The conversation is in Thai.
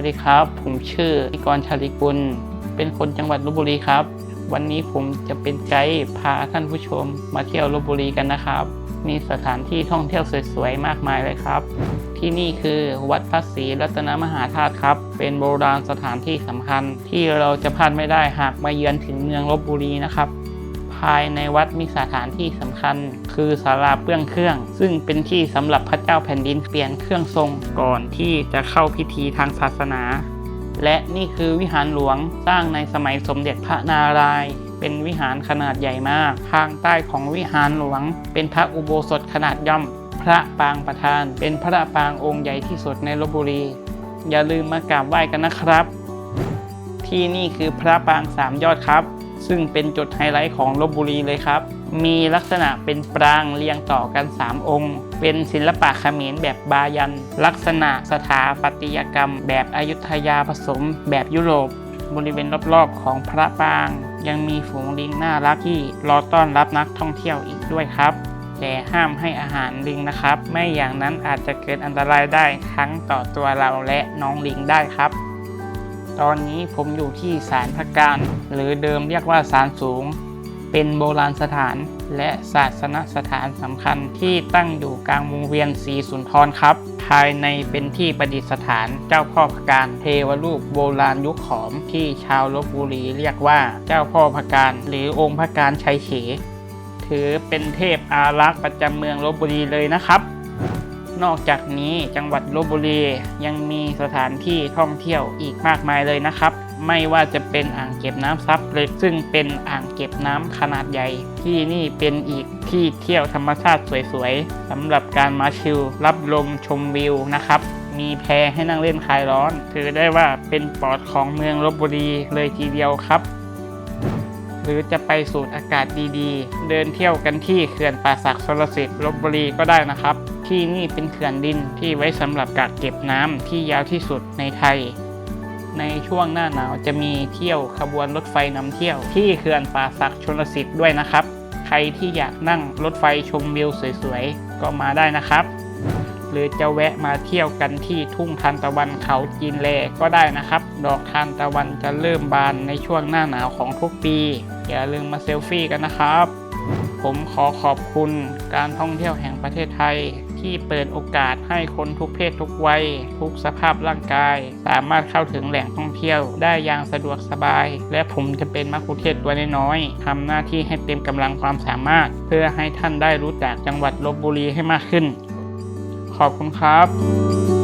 วัสดีครับ ผมชื่อนิกรชาลิกุล เป็นคนจังหวัดลบบุรีครับ วันนี้ผมจะเป็นไกด์พาท่านผู้ชมมาเที่ยวลบบุรีกันนะครับ มีสถานที่ท่องเที่ยวสวยๆ มากมายเลยครับ ที่นี่คือวัดพระศรีรัตนมหาธาตุครับ เป็นโบราณสถานที่สำคัญที่เราจะพลาดไม่ได้หากมาเยือนถึงเมืองลบบุรีนะครับ ภายในวัดมีสถานที่สำคัญ คือศาลาเปื้องเครื่อง ซึ่งเป็นที่สำหรับพระเจ้าแผ่นดินเปลี่ยนเครื่องทรงก่อนที่จะเข้าพิธีทางศาสนา และนี่คือวิหารหลวงสร้างในสมัยสมเด็จพระนารายณ์เป็นวิหารขนาดใหญ่มาก ทางใต้ของวิหารหลวง เป็นพระอุโบสถขนาดย่อม พระปางประธาน เป็นพระปางองค์ใหญ่ที่สุดในลบบุรี อย่าลืมมากราบไหว้กันนะครับ ที่นี่คือพระปางสามยอดครับ ซึ่งเป็นจุดไฮไลท์ของลบบุรีเลยครับ มีลักษณะเป็นปรางเรียงต่อกัน 3 องค์ เป็นศิลปะเขมรแบบบายัน ลักษณะสถาปัตยกรรม แบบอายุทยาผสม แบบยุโรป บริเวณรอบๆของพระปราง ยังมีฝูงลิงน่ารักที่รอต้อนรับนักท่องเที่ยวอีกด้วยครับแต่ห้ามให้อาหารลิงนะครับ ไม่อย่างนั้นอาจจะเกิดอันตรายได้ทั้งต่อตัวเราและน้องลิงได้ครับ ตอนนี้ผมอยู่ที่ศาลพระการ หรือเดิมเรียกว่าศาลสูง เป็นโบราณสถานและศาสนสถานสำคัญที่ตั้งอยู่กลางวงเวียนศรีสุนทรครับ ภายในเป็นที่ประดิษฐานเจ้าพ่อพระการเทวรูปโบราณยุคขอมที่ชาวลบบุรีเรียกว่าเจ้าพ่อพระการ หรือองค์พระการชัยเฉถือเป็นเทพอารักษ์ประจำเมืองลบบุรีเลยนะครับ นอกจากนี้จังหวัดลบบุรียังมีสถานที่ท่องเที่ยวอีกมากมายเลยนะครับ ไม่ว่าจะเป็นอ่างเก็บน้ำซับเล็กซึ่งเป็นอ่างเก็บน้ำขนาดใหญ่ ที่นี่เป็นอีกที่เที่ยวธรรมชาติสวยๆสำหรับการมาชิลรับลมชมวิวนะครับมีแพให้นั่งเล่นคลายร้อน ถือได้ว่าเป็นปอดของเมืองลบบุรีเลยทีเดียวครับ หรือจะไปสูดอากาศดีๆ เดินเที่ยวกันที่เขื่อนป่าสักชลสิทธิ์ลบบุรีก็ได้นะครับ ที่นี่เป็นเขื่อนดินที่ไว้สำหรับกักเก็บน้ำที่ยาวที่สุดในไทย ในช่วงหน้าหนาวจะมีเที่ยวขบวนรถไฟนำเที่ยว ที่เขื่อนป่าสักชลสิทธิ์ด้วยนะครับ ใครที่อยากนั่งรถไฟชมวิวสวยๆก็มาได้นะครับ หรือจะแวะมาเที่ยวกันที่ทุ่งทานตะวันเขาจีนแลก็ได้นะครับ ดอกทานตะวันจะเริ่มบานในช่วงหน้าหนาวของทุกปี อย่าลืมมาเซลฟี่กันนะครับผมขอขอบคุณการท่องเที่ยวแห่งประเทศไทย ที่เปิดโอกาสให้คนทุกเพศทุกวัย ทุกสภาพร่างกาย สามารถเข้าถึงแหล่งท่องเที่ยวได้อย่างสะดวกสบาย และผมจะเป็นมัคคุเทศตัวน้อยๆทำหน้าที่ให้เต็มกำลังความสามารถ เพื่อให้ท่านได้รู้จักจังหวัดลบบุรีให้มากขึ้น ขอบคุณครับ